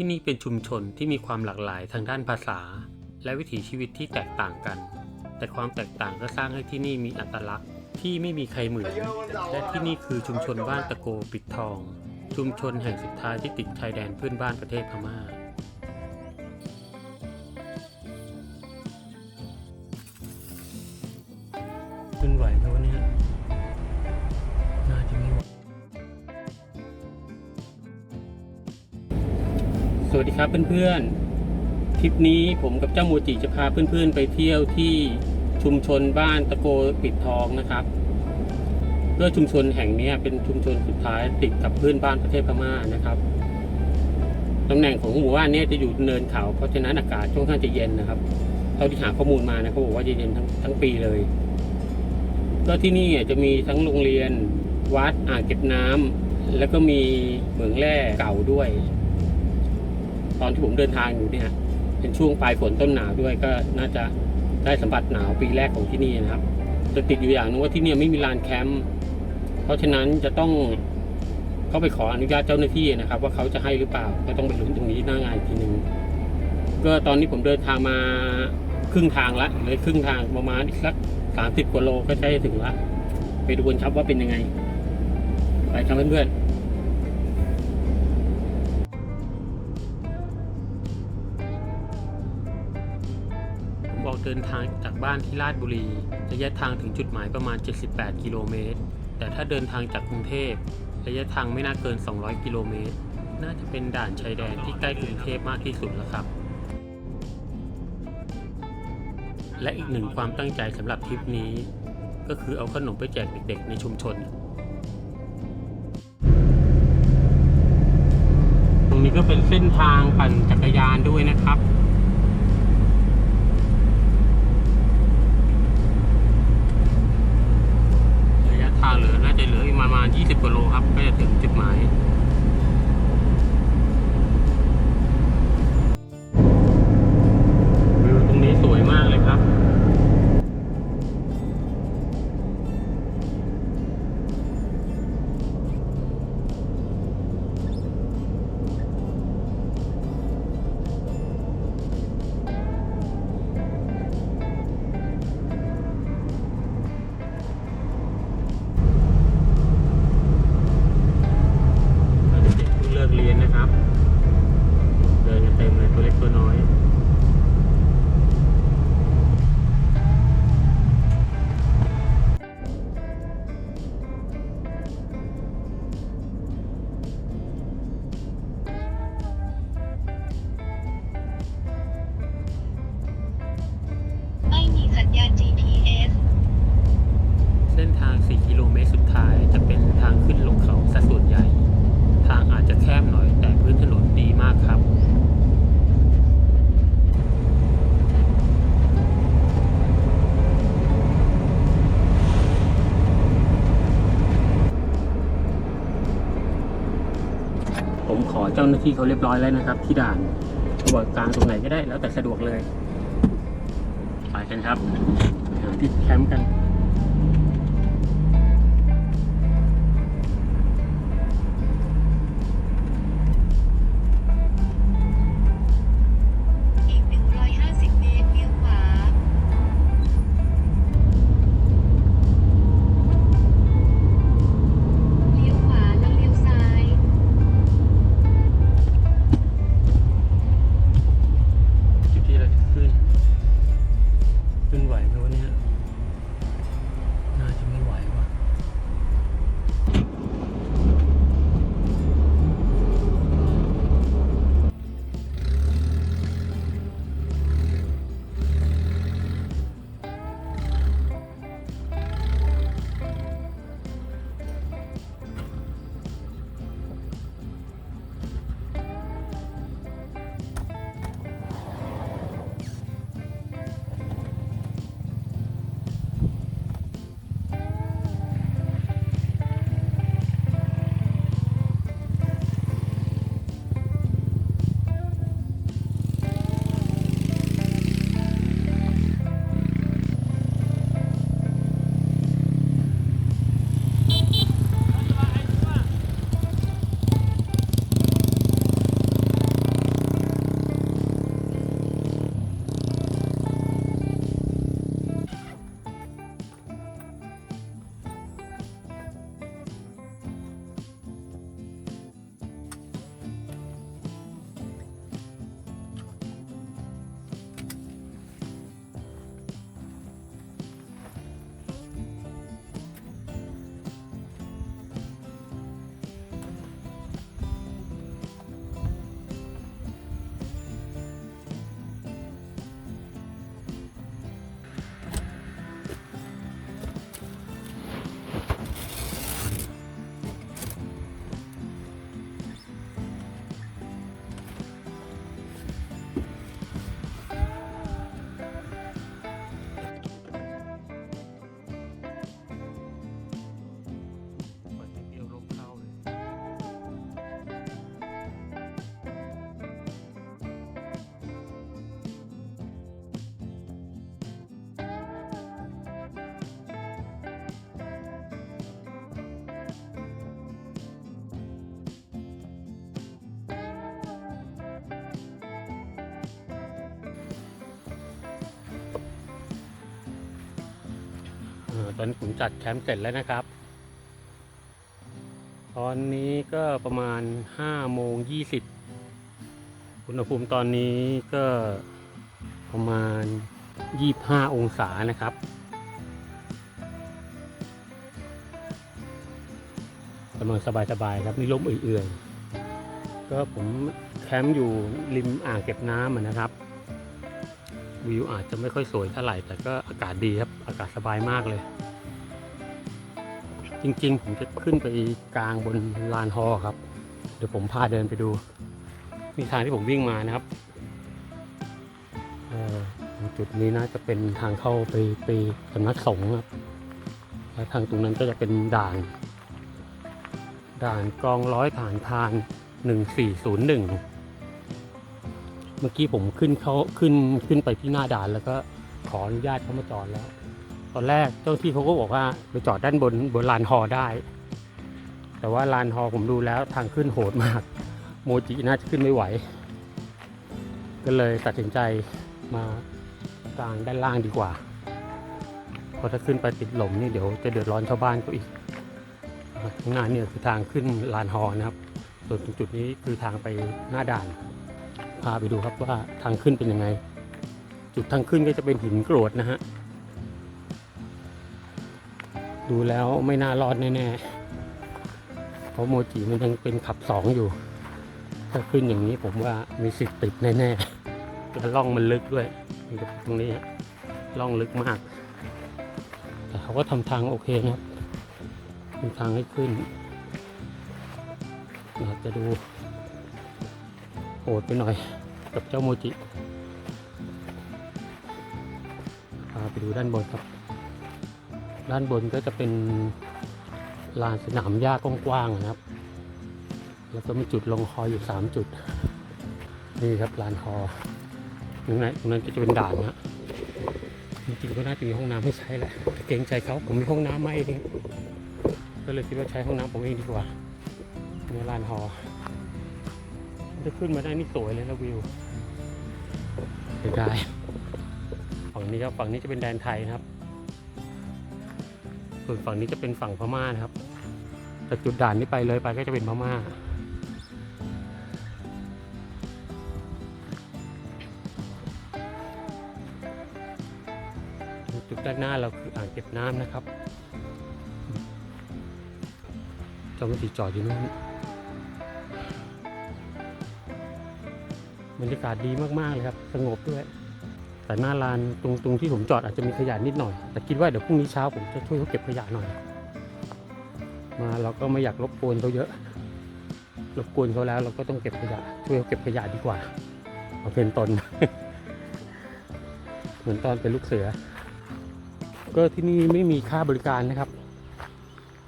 ที่นี่เป็นชุมชนที่มีความหลากหลายทางด้านภาษา และวิถีชีวิตที่แตกต่างกัน แต่ความแตกต่างก็สร้างให้ที่นี่มีอัตลักษณ์ที่ไม่มีใครเหมือน และที่นี่คือชุมชนบ้านตะโกปิดทอง ชุมชนแห่งสุดท้ายที่ติดชายแดนเพื่อนบ้านประเทศพม่า ครับเพื่อนๆทริปนี้ผมกับเจ้าโมจิจะพาเพื่อนๆ ไปเที่ยวที่ชุมชนบ้านตะโกปิดทองนะครับเพื่อชุมชนแห่งนี้เป็นชุมชนสุดท้ายติดกับเพื่อนบ้านประเทศพม่านะครับตำแหน่งของหมู่บ้านนี้จะอยู่เนินเขาเพราะฉะนั้นอากาศค่อนข้างจะเย็นนะครับเท่าที่หาข้อมูลมานะเขาบอกว่าจะเย็นทั้งทั้งปีเลยก็ที่นี่จะมีทั้งโรงเรียนวัดอ่างเก็บน้ำแล้วก็มีเหมืองแร่เก่าด้วย ตอนที่ผมเดินทางอยู่เนี่ย เป็นช่วงปลายฝนต้นหนาวด้วยก็น่าจะได้สัมผัสหนาวปีแรกของที่นี่นะครับจะติดอยู่อย่างนึงว่าที่นี่ไม่มีลานแคมป์เพราะฉะนั้นจะต้องเข้าไปขออนุญาตเจ้าหน้าที่นะครับ ว่าเขาจะให้หรือเปล่าก็ต้องไปลุ้นตรงนี้หน้างานอีกทีหนึ่งก็ตอนนี้ผมเดินทางมาครึ่งทางละเลยครึ่งทางประมาณอีกสักสามสิบกว่าโลก็ใกล้ถึงละไปดูกันครับว่าเป็นยังไง ไปครับเพื่อนๆ ทางจากบ้านที่ลาดบุรี ระยะทางถึงจุดหมายประมาณ 78 กิโลเมตร แต่ถ้าเดินทางจากกรุงเทพระยะทางไม่น่าเกิน 200 กิโลเมตร น่าจะเป็นด่านชายแดนที่ใกล้กรุงเทพมากที่สุดแล้วครับ และอีกหนึ่งความตั้งใจสำหรับทริปนี้ ก็คือเอาขนมไปแจกเด็กๆ ในชุมชน ตรงนี้ก็เป็นเส้นทางปั่นจักรยานด้วยนะครับ ระยะทาง เหลือน่าจะเหลืออีกประมาณ 20กว่าโลครับ ก็จะถึงจุดหมาย จ้าหน้าที่เขาเรียบร้อยแล้วนะครับ ที่ด่านเขาบอกกลางตรงไหนก็ได้แล้วแต่สะดวกเลยไปกันครับหาที่แคมป์กัน ตอนผมจัดแคมป์เสร็จแล้วนะครับ ตอนนี้ก็ประมาณ5โมง20อุณหภูมิตอนนี้ก็ประมาณ 25 องศานะครับกำลังสบายๆครับนี่ลมเอื่อยๆก็ผมแคมป์อยู่ริมอ่างเก็บน้ำอะนะครับ วิวอาจจะไม่ค่อยสวยเท่าไหร่ แต่ก็อากาศดีครับ อากาศสบายมากเลย จริงๆ ผมจะขึ้นไปกลางบนลานฮอครับ เดี๋ยวผมพาเดินไปดูนี่ทางที่ผมวิ่งมานะครับจุดนี้น่าจะเป็นทางเข้าไปไปสำนักสงฆ์ครับแล้วทางตรงนั้นก็จะเป็นด่าน ด่านกองร้อยผ่านทาง1401 เมื่อกี้ผมขึ้นเขาขึ้นขึ้นไปที่หน้าด่านแล้วก็ขออนุญาตเขามาจอดแล้ว ตอนแรกเจ้าที่เขาก็บอกว่าไปจอดด้านบนบนลานฮอได้ แต่ว่าลานฮอผมดูแล้วทางขึ้นโหดมาก โมจิน่าจะขึ้นไม่ไหว ก็เลยตัดสินใจมากลางด้านล่างดีกว่าเพราะถ้าขึ้นไปติดหลมนี่เดี๋ยวจะเดือดร้อนชาวบ้านเขาอีกข้างหน้าเนี่ยคือทางขึ้นลานฮอนะครับ ส่วนตรงจุดนี้คือทางไปหน้าด่าน พาไปดูครับว่าทางขึ้นเป็นยังไง จุดทางขึ้นก็จะเป็นหินกรวดนะฮะ ดูแล้วไม่น่ารอดแน่ๆ เพราะโมจิมันยังเป็นขับสองอยู่ ถ้าขึ้นอย่างนี้ผมว่ามีสิทธิ์ติดแน่ๆแล้วล่องมันลึกด้วยตรงนี้ฮะล่องลึกมาก แต่เขาก็ทำทางโอเคนะครับทำทางให้ขึ้นอาจจะดู หดไปหน่อยกับเจ้าโมจิพาไปดูด้านบนครับ ด้านบนก็จะเป็นลานสนามหญ้ากว้างๆนะครับ แล้วก็มีจุดลงคออยู่ 3 จุด นี่ครับลานคอตรงนั้นตรงนั้นก็จะเป็นด่านนะจริงๆก็น่าจะมีห้องน้ำให้ใช้แหละแต่เกรงใจเขาผมมีห้องน้ำไมาเองก็เลยคิดว่าใช้ห้องน้ำผมเองดีกว่าในลานฮอ จะขึ้นมาได้นี่สวยเลยนะวิวเสียดายฝั่งนี้ครับฝั่งนี้จะเป็นแดนไทยนะครับ ส่วนฝั่งนี้จะเป็นฝั่งพม่านะครับจากจุดด่านนี้ไปเลยไปก็จะเป็นพม่าจุดด้านหน้าเราคืออ่างเก็บน้ำนะครับเจ้าหน้าที่จอดอยู่นู้น บรรยากาศดีมากๆเลยครับ สงบด้วย แต่หน้าลานตรงตรงที่ผมจอดอาจจะมีขยะนิดหน่อย แต่คิดว่าเดี๋ยวพรุ่งนี้เช้าผมจะช่วยเขาเก็บขยะหน่อย มาเราก็ไม่อยากรบกวนเขาเยอะ รบกวนเขาแล้วเราก็ต้องเก็บขยะ ช่วยเขาเก็บขยะดีกว่าเอาเป็นตน เหมือนตอนเป็นลูกเสือ ก็ที่นี่ไม่มีค่าบริการนะครับ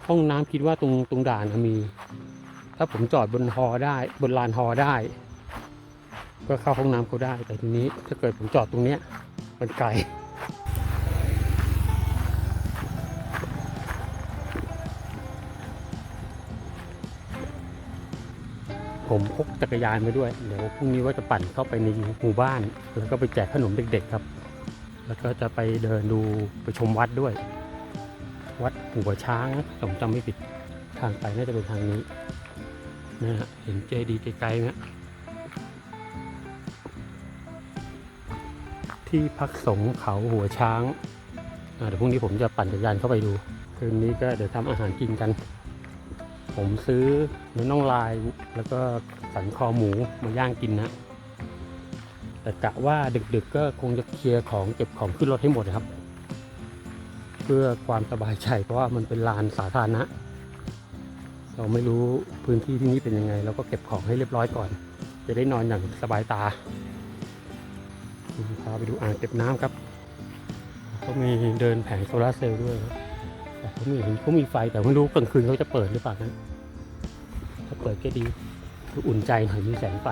ห้องน้ำคิดว่าตรงตรงด่านมี ถ้าผมจอดบนฮอได้ บนลานฮอได้ ก็เข้าห้องน้ำเขาได้ แต่ทีนี้ถ้าเกิดผมจอดตรงเนี้ยมันไกลผมพกจักรยานไปด้วย เดี๋ยวพรุ่งนี้ว่าจะปั่นเข้าไปในหมู่บ้าน แล้วก็ไปแจกขนมเด็กๆครับ แล้วก็จะไปเดินดูไปชมวัดด้วย วัดหัวช้างผมจำไม่ผิดทางไปน่าจะเป็นทางนี้นะฮะเห็นเจดีย์ไกลๆไหมฮะ ที่พักสงเขาหัวช้างเดี๋ยวพรุ่งนี้ผมจะปั่นจักรยานเข้าไปดู คืนนี้ก็เดี๋ยวทำอาหารกินกัน ผมซื้อเนื้อน่องลายแล้วก็สันคอหมูมาย่างกินนะ แต่กะว่าดึกๆก็คงจะเคลียร์ของเก็บของขึ้นรถให้หมดนะครับ เพื่อความสบายใจเพราะว่ามันเป็นลานสาธารณะ เราไม่รู้พื้นที่ที่นี่เป็นยังไง เราก็เก็บของให้เรียบร้อยก่อน จะได้นอนอย่างสบายตา พาไปดูอ่างเก็บน้ำครับเขามีเดินแผงโซลาร์เซลล์ด้วยครับแต่เขามีเห็นเขามีไฟแต่ไม่รู้กลางคืนเขาจะเปิดหรือเปล่านะถ้าเปิดก็ดีคืออุ่นใจหน่อยมีแสงไฟ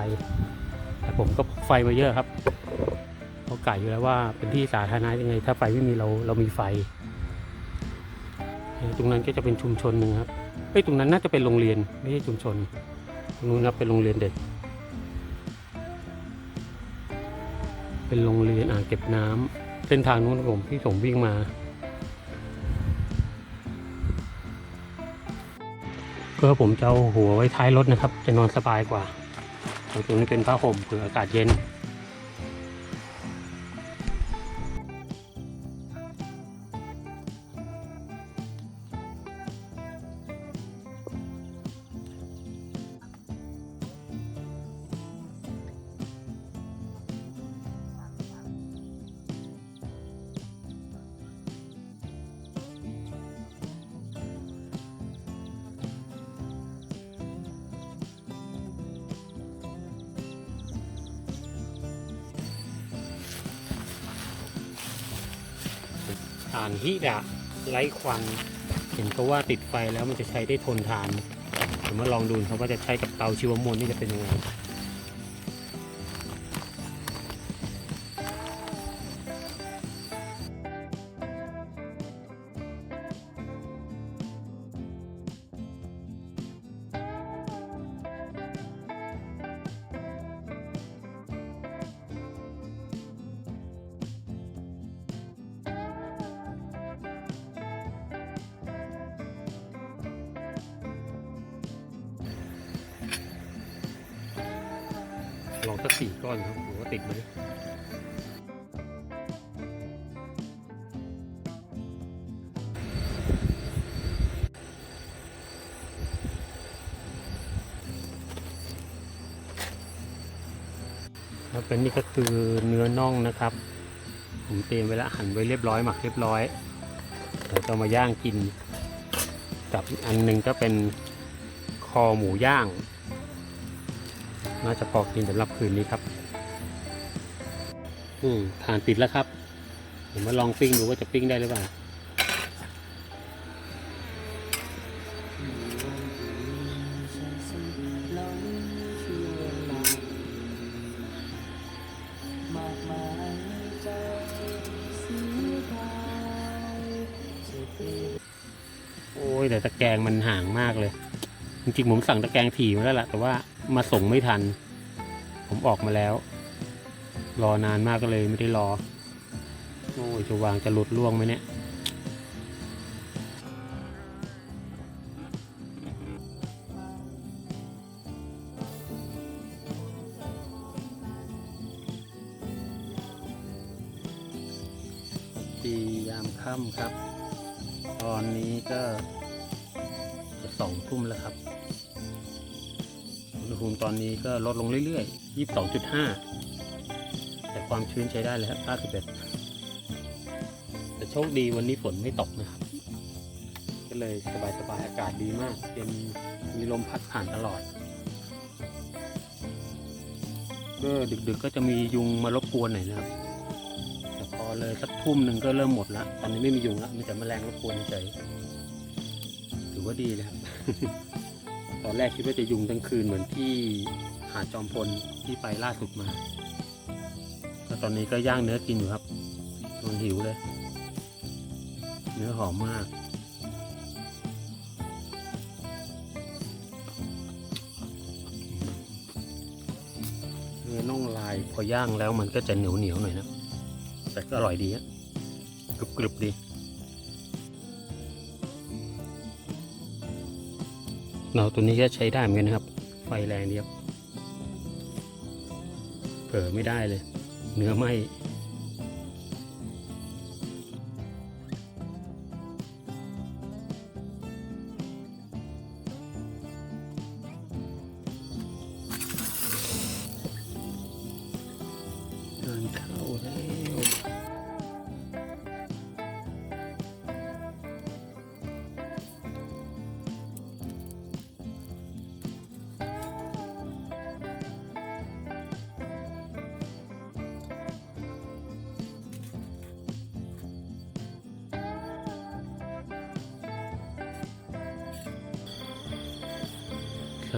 แต่ผมก็พกไฟมาเยอะครับเพราะไก่อยู่แล้วว่าเป็นที่สาธารณะยังไง ถ้าไฟไม่มีเราเรามีไฟ ตรงนั้นก็จะเป็นชุมชนหนึ่งครับเอ้ตรงนั้นน่าจะเป็นโรงเรียนไม่ใช่ชุมชน ตรงนู้นนะเป็นโรงเรียนเด็ก เป็นโรงเรียนอ่างเก็บน้ำเส้นทางนู้นผมที่ผมวิ่งมาเพื่อผมจะเอาหัวไว้ท้ายรถนะครับ จะนอนสบายกว่าตรงนี้เป็นผ้าห่มเผื่ออากาศเย็น ถ่านฮิดะไร้ควัน เห็นเขาว่าติดไฟแล้วมันจะใช้ได้ทนทานผมมาลองดูครับว่าจะใช้กับเตาชีวมวลนี่จะเป็นยังไง ครันนี่ก็คือเนื้อน่องนะครับ ผมเตรียมไว้แล้วหั่นไว้เรียบร้อยหมักเรียบร้อยเดี๋ยวจะมาย่างกิน กับอันหนึงก็เป็นคอหมูย่าง น่าจะพอกินสำหรับคืนนี้ครับอืมทานติดแล้วครับเดี๋ยวมาลองปิ้งดูว่าจะปิ้งได้หรือเปล่า จริงๆผมสั่งตะแกรงถี่มาแล้วล่ะ แต่ว่ามาส่งไม่ทัน ผมออกมาแล้ว รอนานมากก็เลยไม่ได้รอ โอ้ยจะวางจะหลุดล่วงไหมเนี่ยตียามค่ำครับ ตอนนี้ก็ สองทุ่มแล้วครับ อุณหภูมิตอนนี้ก็ลดลงเรื่อยๆ22.5แต่ความชื้นใช้ได้เลยครับ91แต่โชคดีวันนี้ฝนไม่ตกนะครับ ก็เลยสบายๆอากาศดีมากเย็นมีลมพัดผ่านตลอด ก็ดึกๆก็จะมียุงมารบกวนหน่อยนะครับ แต่พอเลยสักทุ่มหนึ่งก็เริ่มหมดละตอนนี้ไม่มียุงละมีแต่แมลงรบกวนเฉย ว่าดีเลยครับ ตอนแรกคิดว่าจะยุงทั้งคืนเหมือนที่หาดจอมพลที่ไปล่าสุดมาก็ตอนนี้ก็ย่างเนื้อกินอยู่ครับนอนหิวเลย เนื้อหอมมาก เนื้อน่องลายพอย่างแล้วมันก็จะเหนียวเหนียวหน่อยนะ แต่ก็อร่อยดีอะกรุบกรุบดี เราตัวนี้ก็ใช้ได้เหมือนกันนะครับ ไฟแรงเดียบเผลอไม่ได้เลย เนื้อไหม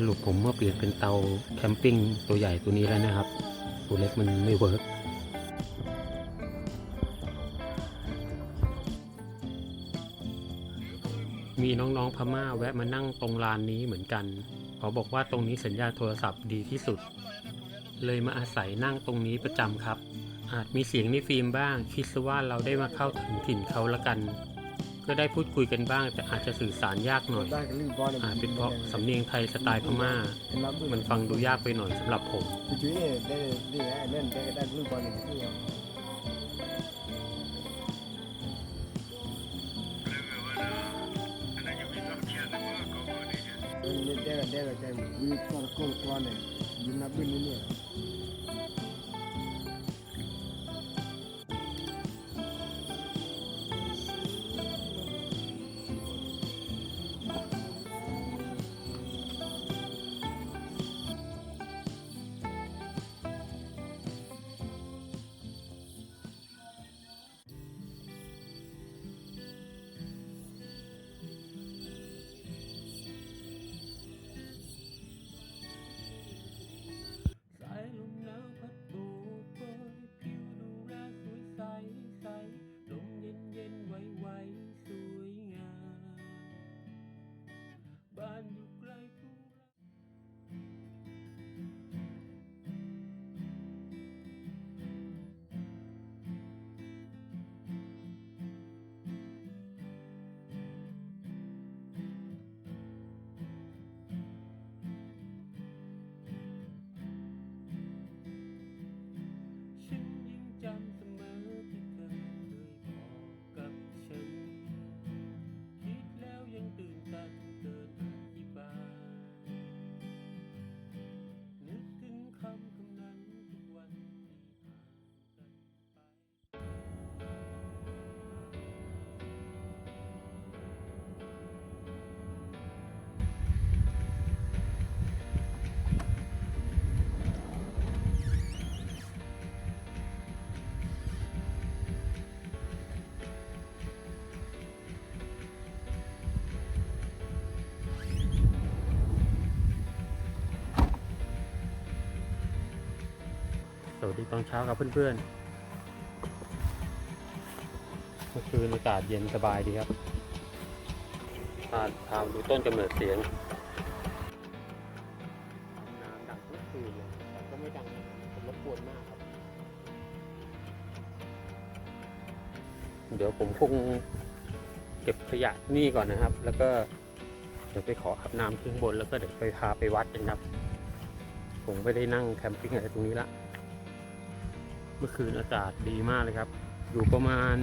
รุปผมเมื่อเปลี่ยนเป็นเตาแคมปิ้งตัวใหญ่ตัวนี้แล้วนะครับ ตัวเล็กมันไม่เวิร์กมีน้องๆพม่าแวะมานั่งตรงลานนี้เหมือนกันเขาบอกว่าตรงนี้สัญญาณโทรศัพท์ดีที่สุด เลยมาอาศัยนั่งตรงนี้ประจำครับ อาจมีเสียงในฟิล์มบ้าง คิดซะว่าเราได้มาเข้าถึงถิ่นเขาละกัน ก็ได้พูดคุยกันบ้าง แต่อาจจะสื่อสารยากหน่อยได้กันลืมบอลอาจเป็นเพราะสำเนียงไทยสไตล์พม่า มันฟังดูยากไปหน่อยสำหรับผมคือจุ้ยเนี่ยได้ได้เล่ีตอนเช้าครับเพื่อนๆเมื่อคืนอากาศเย็นสบายดีครับพาพาดูต้นกำเนิดเสียงน้ำดังทุกคืนเลยแต่ก็ไม่ดังนะผมรบกวนมากครับ เดี๋ยวผมคงเก็บขยะนี่ก่อนนะครับ แล้วก็เดี๋ยวไปขออาบน้ำขึ้นบนแล้วก็เดี๋ยวไปพาไปวัดกันครับ ผมไม่ได้นั่งแคมปิ้งอะไรตรงนี้ละ มื่อคืนอากาศดีมากเลยครับ อยู่ประมาณ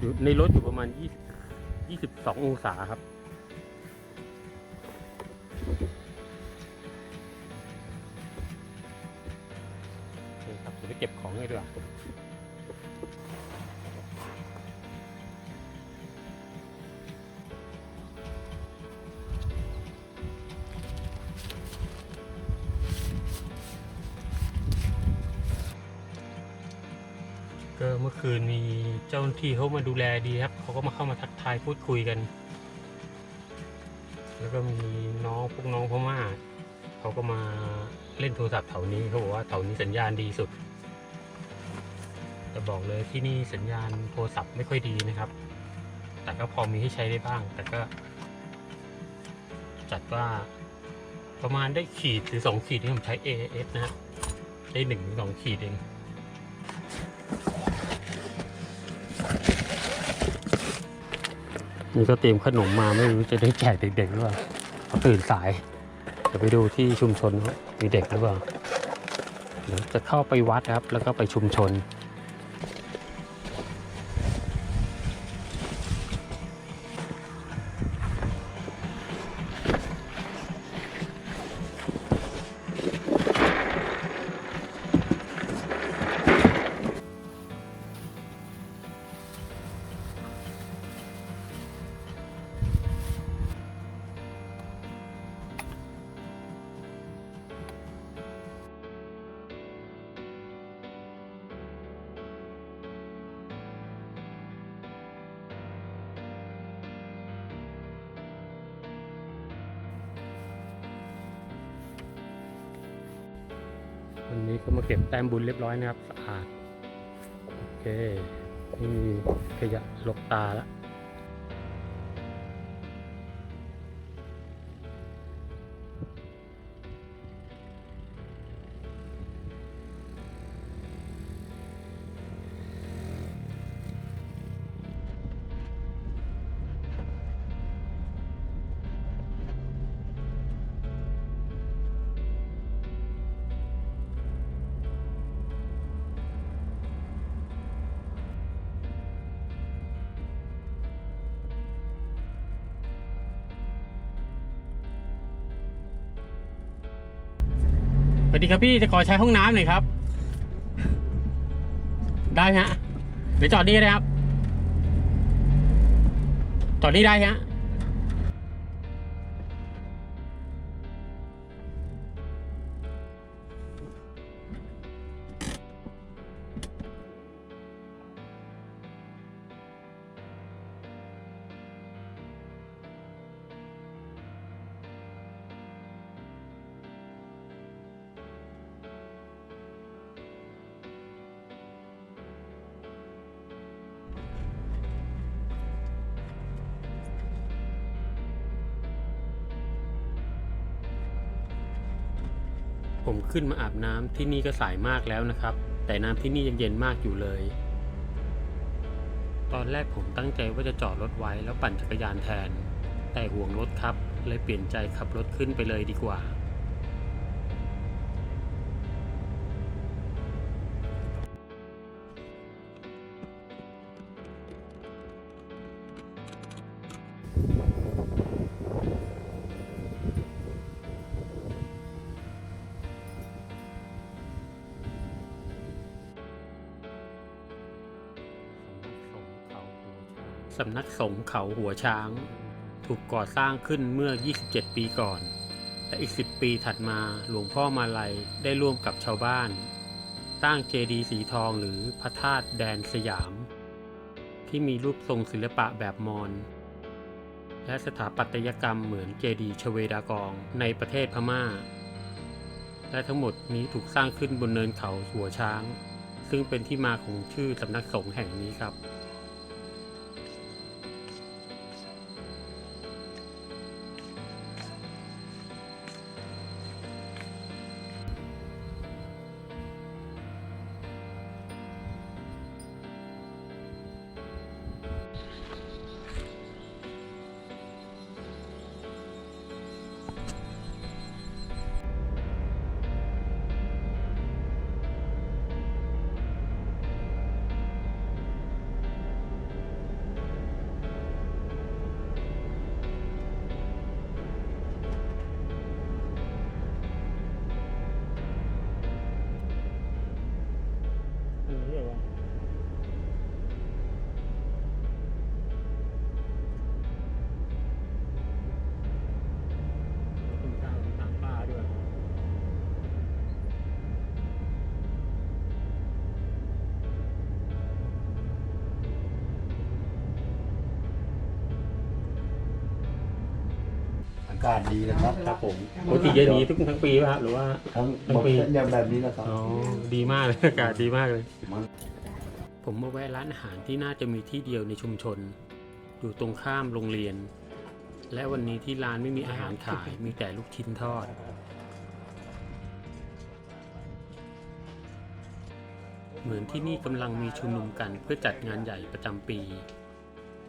อยู่ในรถอยู่ประมาณ 20 22 องศาครับ โอเคครับเดี๋ยวไปเก็บของให้ด้วย ที่เขามาดูแลดีครับเขาก็มาเข้ามาทักทายพูดคุยกัน แล้วก็มีน้องพวกน้องพม่าเขาก็มาเล่นโทรศัพท์แถวนี้เขาบอกว่าแถวนี้สัญญาณดีสุดแต่บอกเลยที่นี่สัญญาณโทรศัพท์ไม่ค่อยดีนะครับ แต่ก็พอมีให้ใช้ได้บ้าง แต่ก็ จัดว่าประมาณได้ขีดหรือสองขีดที่ผมใช้ AS นะฮะได้หนึ่งถึงสองขีดเอง นี่ก็เตรียมขนมมาไม่รู้จะได้แจกเด็กๆหรือเปล่าเขาตื่นสายเดี๋ยวไปดูที่ชุมชนว่ามีเด็กหรือเปล่าเดี๋ยวจะเข้าไปวัดครับ แล้วก็ไปชุมชน แต้มบุญเรียบร้อยนะครับสะอาดโอเคนี่ขยะลกตาแล้ว ครับพี่จะขอใช้ห้องน้ำหน่อยครับ ได้ฮะเดี๋ยวจอดนี่ได้ครับจอดนี่ได้ฮะ ผมขึ้นมาอาบน้ำที่นี่ก็สายมากแล้วนะครับ แต่น้ำที่นี่ยังเย็นมากอยู่เลย ตอนแรกผมตั้งใจว่าจะจอดรถไว้แล้วปั่นจักรยานแทน แต่ห่วงรถครับ เลยเปลี่ยนใจขับรถขึ้นไปเลยดีกว่า สำนักสงฆ์เขาหัวช้าง ถูกก่อสร้างขึ้นเมื่อ 27 ปีก่อน และอีก 10 ปีถัดมาหลวงพ่อมาลัยได้ร่วมกับชาวบ้านสร้างเจดีย์สีทองหรือพระธาตุแดนสยาม ที่มีรูปทรงศิลปะแบบมอญและสถาปัตยกรรมเหมือนเจดีย์ชเวดากองในประเทศพม่า และทั้งหมดนี้ถูกสร้างขึ้นบนเนินเขาหัวช้าง ซึ่งเป็นที่มาของชื่อสำนักสงฆ์แห่งนี้ครับากาศดีนะครับครับผมปกติเย็นนี้ทุกทั้งปีป่ะครับหรือว่า ทั้งทั้งหมดปีเส้นอย่างแบบนี้นะครับ อ๋อ ดีมากเลย อากาศดีมากเลยมันผมมาแวะร้านอาหารที่น่าจะมีที่เดียวในชุมชน อยู่ตรงข้ามโรงเรียน และวันนี้ที่ร้านไม่มีอาหารขาย มีแต่ลูกชิ้นทอด เหมือนที่นี่กำลังมีชุมนุมกันเพื่อจัดงานใหญ่ประจำปี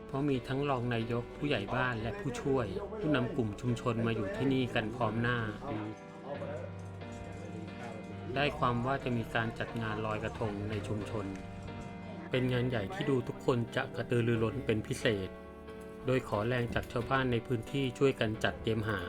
เพราะมีทั้งรองนายกผู้ใหญ่บ้านและผู้ช่วย ผู้นำกลุ่มชุมชนมาอยู่ที่นี่กันพร้อมหน้า ได้ความว่าจะมีการจัดงานลอยกระทงในชุมชน เป็นงานใหญ่ที่ดูทุกคนจะกระตือรือร้นเป็นพิเศษ โดยขอแรงจากชาวบ้านในพื้นที่ช่วยกันจัดเตรียมหา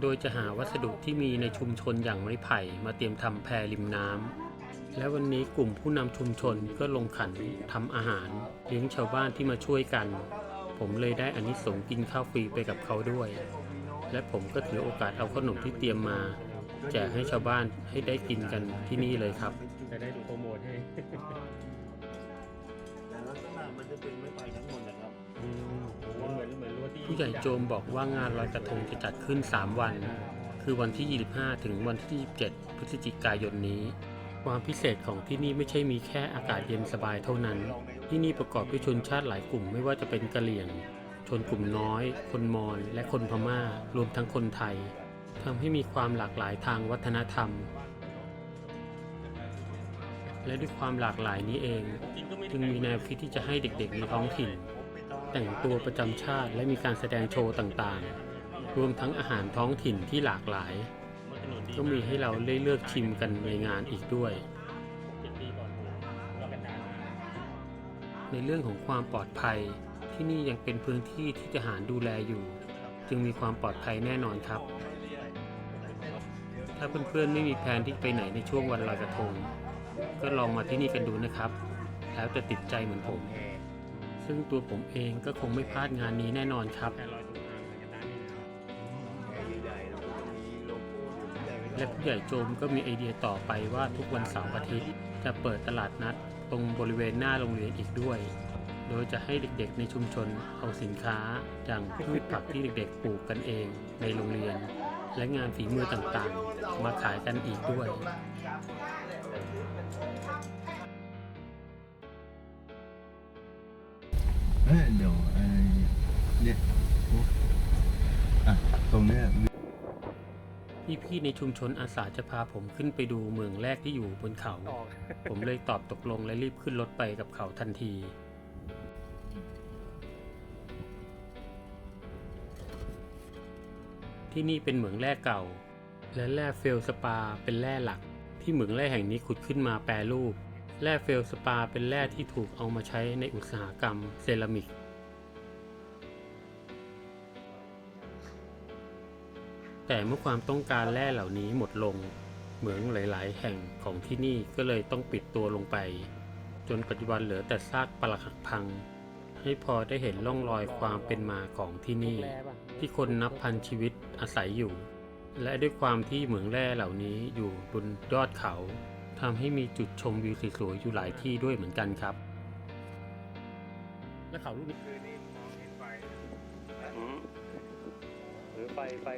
โดยจะหาวัสดุที่มีในชุมชนอย่างไม้ไผ่มาเตรียมทำแพริมน้ำ และวันนี้กลุ่มผู้นำชุมชนก็ลงขันทำอาหารเลี้ยงชาวบ้านที่มาช่วยกัน ผมเลยได้อานิสงส์กินข้าวฟรีไปกับเขาด้วย และผมก็ถือโอกาสเอาขนมที่เตรียมมา แจกให้ชาวบ้านให้ได้กินกันที่นี่เลยครับจะได้โปรโมทให้แต่ลักษณะมันจะเป็นไม้ไผ่ทั้งหมดนะครับเหมือนเหมือนผู้ใหญ่โจมบอกว่างานลอยกระทงจะจัดขึ้น 3 วัน คือวันที่ 25 ถึงวันที่ 27 พฤศจิกายนนี้ ความพิเศษของที่นี่ไม่ใช่มีแค่อากาศเย็นสบายเท่านั้น ที่นี่ประกอบด้วยชนชาติหลายกลุ่มไม่ว่าจะเป็นกะเหรี่ยง ชนกลุ่มน้อย คนมอญ และคนพม่า รวมทั้งคนไทยทำให้มีความหลากหลายทางวัฒนธรรม และด้วยความหลากหลายนี้เอง จึงมีแนวคิดที่จะให้เด็กๆในท้องถิ่น แต่งตัวประจำชาติและมีการแสดงโชว์ต่างๆ รวมทั้งอาหารท้องถิ่นที่หลากหลาย ก็มีให้เราได้เลือกชิมกันในงานอีกด้วย ในเรื่องของความปลอดภัยที่นี่ยังเป็นพื้นที่ที่ทหารดูแลอยู่ จึงมีความปลอดภัยแน่นอนครับ ถ้าเพื่อนๆไม่มีแผนที่ไปไหนในช่วงวันลอยกระทง ก็ลองมาที่นี่กันดูนะครับ แล้วจะติดใจเหมือนผม ซึ่งตัวผมเองก็คงไม่พลาดงานนี้แน่นอนครับ และผู้ใหญ่โจมก็มีไอเดียต่อไปว่าทุกวันเสาร์อาทิตย์ จะเปิดตลาดนัดตรงบริเวณหน้าโรงเรียนอีกด้วย โดยจะให้เด็กๆในชุมชนเอาสินค้าอย่างพืชผักที่เด็กๆปลูกกันเองในโรงเรียน และงานฝีมือต่างๆ มาขายกันอีกด้วยเอ้ยเดี๋ยวไอ้เนี่ยอะตรงเนี้ย พี่ๆในชุมชนอาสาจะพาผมขึ้นไปดูเมืองแรกที่อยู่บนเขา ผมเลยตอบตกลงและรีบขึ้นรถไปกับเขาทันที ที่นี่เป็นเหมืองแร่เก่า และแร่เฟลสปาเป็นแร่หลัก ที่เหมืองแร่แห่งนี้ขุดขึ้นมาแปรรูป แร่เฟลสปาเป็นแร่ที่ถูกเอามาใช้ในอุตสาหกรรมเซรามิก แต่เมื่อความต้องการแร่เหล่านี้หมดลง เหมืองหลาย ๆ แห่งของที่นี่ก็เลยต้องปิดตัวลงไป จนปัจจุบันเหลือแต่ซากปรักหักพัง ให้พอได้เห็นร่องรอยความเป็นมาของที่นี่ ที่คนนับพันชีวิตอาศัยอยู่ และด้วยความที่เหมืองแร่เหล่านี้อยู่บนยอดเขาทำให้มีจุดชมวิวสวยๆอยู่หลายที่ด้วยเหมือนกันครับ และเขาลูกนี้คือนี่มองเห็นไฟหรือไฟไฟ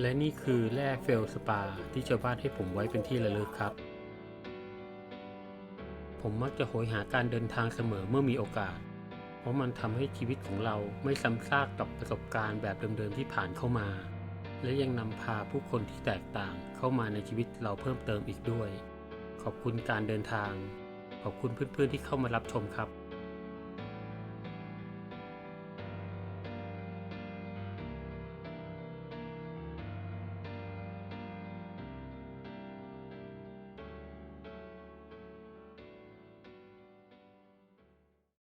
และนี่คือแร่เฟลสปาที่ชาวบ้านให้ผมไว้เป็นที่ระลึกครับ ผมมักจะโหยหาการเดินทางเสมอเมื่อมีโอกาส เพราะมันทำให้ชีวิตของเราไม่ซ้ำซากกับประสบการณ์แบบเดิมๆที่ผ่านเข้ามา และยังนำพาผู้คนที่แตกต่างเข้ามาในชีวิตเราเพิ่มเติมอีกด้วย ขอบคุณการเดินทาง ขอบคุณเพื่อนๆที่เข้ามารับชมครับ